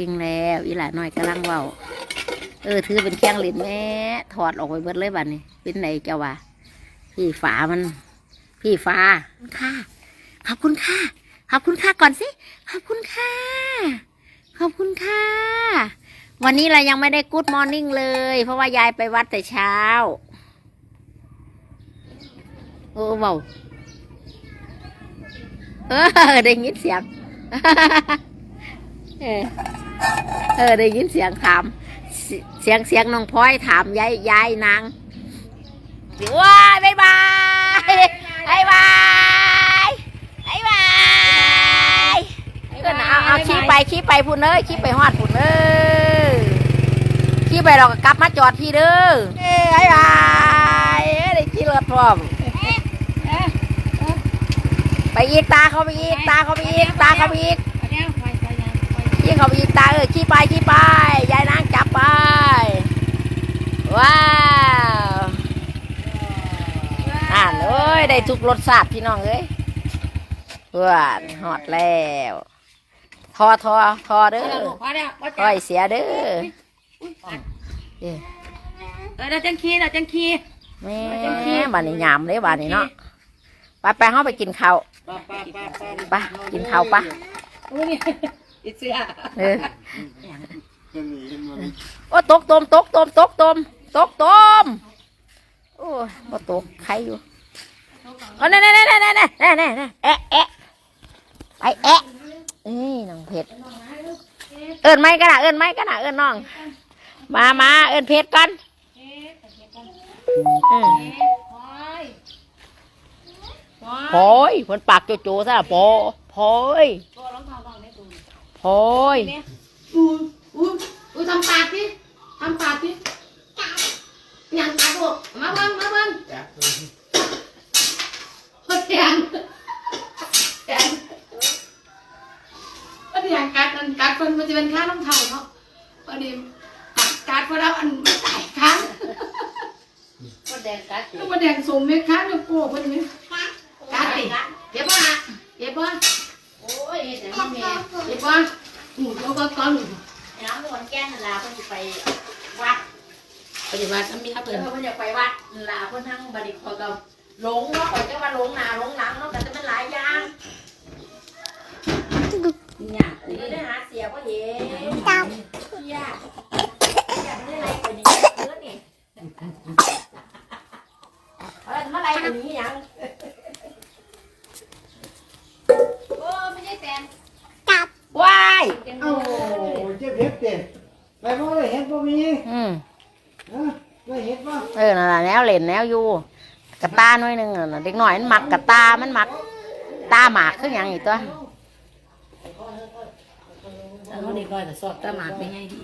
กิ่งแล้ว อีหลาน้อยกำลังเบาเออถือเป็นแข้งลิ้นแม่ถอดออกไปเบิดเลยบัดนี้เป็นไหนเจ้าวะพี่ฝามัน พี่ฟ้าค่ะขอบคุณค่ะขอบคุณค่ะก่อนสิขอบคุณค่ะขอบคุณค่ะ วันนี้เรายังไม่ได้กู๊ดมอร์นิ่งเลย เพราะว่ายายไปวัดแต่เช้าโอ้เบาเออได้ยินเสียงเออ เออได้ยินเสียงถาม เสีเสียงเสียงน้องพลอยถามยายยายนางว้ายบายบายบายบายบายบายก็นะเอาเอาขี้ไปขี้ไปพุ่นเอ้ยขี้ไปฮอดพุ่นเอ้ยขี้ไปเราก็กลับมาจอดพี่เด้อเอ้ยบายบายเอ้ยได้ขี้รถพร้อมไปอีกตาเขาไปอีกตาเขาไปอีกตาเขาไปอีก ขี้เขาไปอีกตาเออขี้ไปขี้ไปยายนางจับไปว้าวอ่านเอ้ยได้ทุกรสชาติพี่น้องเอ้ยหวานหอดแล้วทอทอทอเด้อทอยเสียเด้อเอ้ยเออเดี๋ยวจังคีเดี๋ยวจังคีแม่บ้านนี้ยามเลยบ้านนี้เนาะไปไปเฮาไปกินข้าวไปกินข้าวปะ อุ้ยอีเสือเออโอ้ตกตมตกตมตกตมตกตมโอ้ยบ่ตกใครอยู่เอาแน่แน่แน่แน่แน่แน่แน่แน่แอะแอะไปแอะเอ้ยน้องเพชรเอิญไม่กันนะเอิญไม่กันนะเอิญน้อง มามาเอิญเพชรกันอืมโพยมันปากโจโจซะโพโพย โพยอู้อู้อู้ทำปากดิทำปากดิยังปากลูกมาเบิ่งมาเบิ่งโคตรแดงแดงก็แดงกัดอันกัดคนมันจะเป็นข้างน้ำเท่าเนาะพอดีกัดกัดพอแล้วอันมันตายค้างก็แดงกัดแล้วมาแดงสมเม็ดค้างอยู่โป้เพิ่นนี่กัดดิเจ็บป่ะเจ็บป่ะ โอ้ยเดี๋ยวแม่ เจ็บป่ะหูแล้วก็ก้อนหนู น้องโดนแก้น ลาเพิ่นสิไปวัดปฏิบัติทำมีครับเอเพิ่นอเพิ่นจะไปวัดลาเพิ่นทั้งบัดนี้ขอยก็หลงเนาะขอยจะว่าหลงหน้าหลงหลังเนาะแต่จะเป็นหลายอย่างเนี่ยสิได้หาเสียบ่เห็นจับเสียเสียไม่ได้ไรกว่านี้เยอะนี่เอาแล้วมาไรกว่านี้ยังโอ้ไม่ใช่แฟนจับว้าย โอ้เจ็บเห็ดเด็ ไปบ่ได้เห็ดบ่มีอืมฮะได้เห็ดบ่เออนั่นล่ะแนวเล่นแนวอยู่กระตาหน่อยหนึงน่ะเด็กน้อยมันมักกระตามันมักตาหมากคือหยังอีกตัวเขาเด็กน้อยแต่สอบตาหมากไม่ไงดี